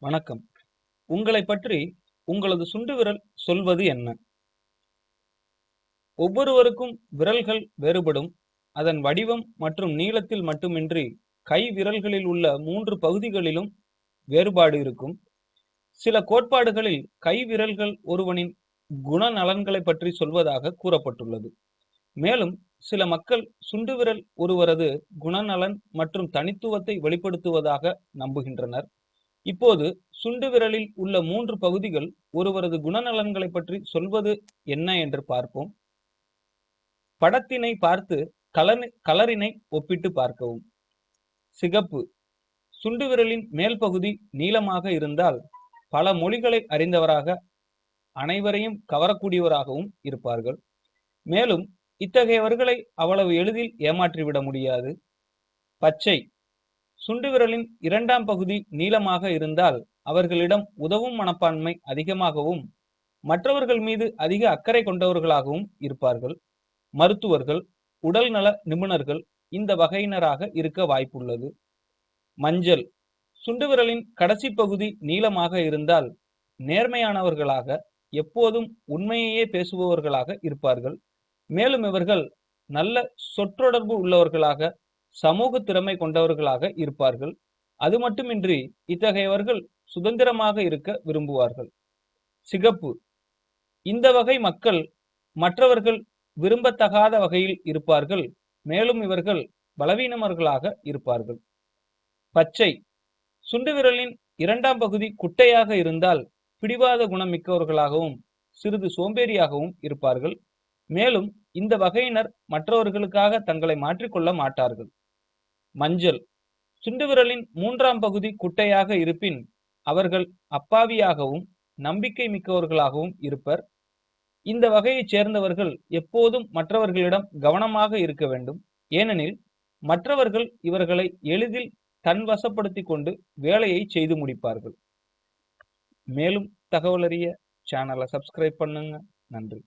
வணக்கம். உங்களை பற்றி உங்களது சுண்டு விரல் சொல்வது என்ன? ஒவ்வொருவருக்கும் விரல்கள் வேறுபடும். அதன் வடிவம் மற்றும் நீளத்தில் மட்டுமின்றி கை விரல்களில் உள்ள மூன்று பகுதிகளிலும் வேறுபாடு இருக்கும். சில கோட்பாடுகளில் கை விரல்கள் ஒருவனின் குணநலன்களை பற்றி சொல்வதாக கூறப்பட்டுள்ளது. மேலும் சில மக்கள் சுண்டுவிரல் ஒருவரது குணநலன் மற்றும் தனித்துவத்தை வெளிப்படுத்துவதாக நம்புகின்றனர். இப்போது சுண்டு விரலில் உள்ள மூன்று பகுதிகள் ஒருவரது குணநலன்களை பற்றி சொல்வது என்ன என்று பார்ப்போம். படத்தினை பார்த்து கலனி கலரினை ஒப்பிட்டு பார்க்கவும். சிகப்பு. சுண்டு விரலின் மேல் பகுதி நீளமாக இருந்தால் பல மொழிகளை அறிந்தவராக அனைவரையும் கவரக்கூடியவராகவும் இருப்பார்கள். மேலும் இத்தகையவர்களை அவ்வளவு எளிதில் ஏமாற்றிவிட முடியாது. பச்சை. சுண்டு விரலின் இரண்டாம் பகுதி நீளமாக இருந்தால் அவர்களிடம் உதவும் மனப்பான்மை அதிகமாகவும் மற்றவர்கள் மீது அதிக அக்கறை கொண்டவர்களாகவும் இருப்பார்கள். மருத்துவர்கள் உடல்நல நிபுணர்கள் இந்த வகையினராக இருக்க வாய்ப்புள்ளது. மஞ்சள் சுண்டுவிரலின் கடைசி பகுதி நீளமாக இருந்தால் நேர்மையானவர்களாக எப்போதும் உண்மையையே பேசுபவர்களாக இருப்பார்கள். மேலும் இவர்கள் நல்ல சொற்றொடர்பு உள்ளவர்களாக சமூக திறமை கொண்டவர்களாக இருப்பார்கள். அது மட்டுமின்றி இத்தகையவர்கள் சுதந்திரமாக இருக்க விரும்புவார்கள். சிகப்பு. இந்த வகை மக்கள் மற்றவர்கள் விரும்பத்தகாத வகையில் இருப்பார்கள். மேலும் இவர்கள் பலவீனமர்களாக இருப்பார்கள். பச்சை. சுண்டு விரலின் இரண்டாம் பகுதி குட்டையாக இருந்தால் பிடிவாத குணம் மிக்கவர்களாகவும் சிறிது சோம்பேறியாகவும் இருப்பார்கள். மேலும் இந்த வகையினர் மற்றவர்களுக்காக தங்களை மாற்றிக்கொள்ள மாட்டார்கள். மஞ்சள். சுண்டுவிரலின் மூன்றாம் பகுதி குட்டையாக இருப்பின் அவர்கள் அப்பாவியாகவும் நம்பிக்கை மிக்கவர்களாகவும் இருப்பர். இந்த வகையைச் சேர்ந்தவர்கள் எப்போதும் மற்றவர்களிடம் கவனமாக இருக்க வேண்டும். ஏனெனில் மற்றவர்கள் இவர்களை எளிதில் தன் வசப்படுத்தி கொண்டு வேலையை செய்து முடிப்பார்கள். மேலும் தகவலறிய சேனலை சப்ஸ்கிரைப் பண்ணுங்க. நன்றி.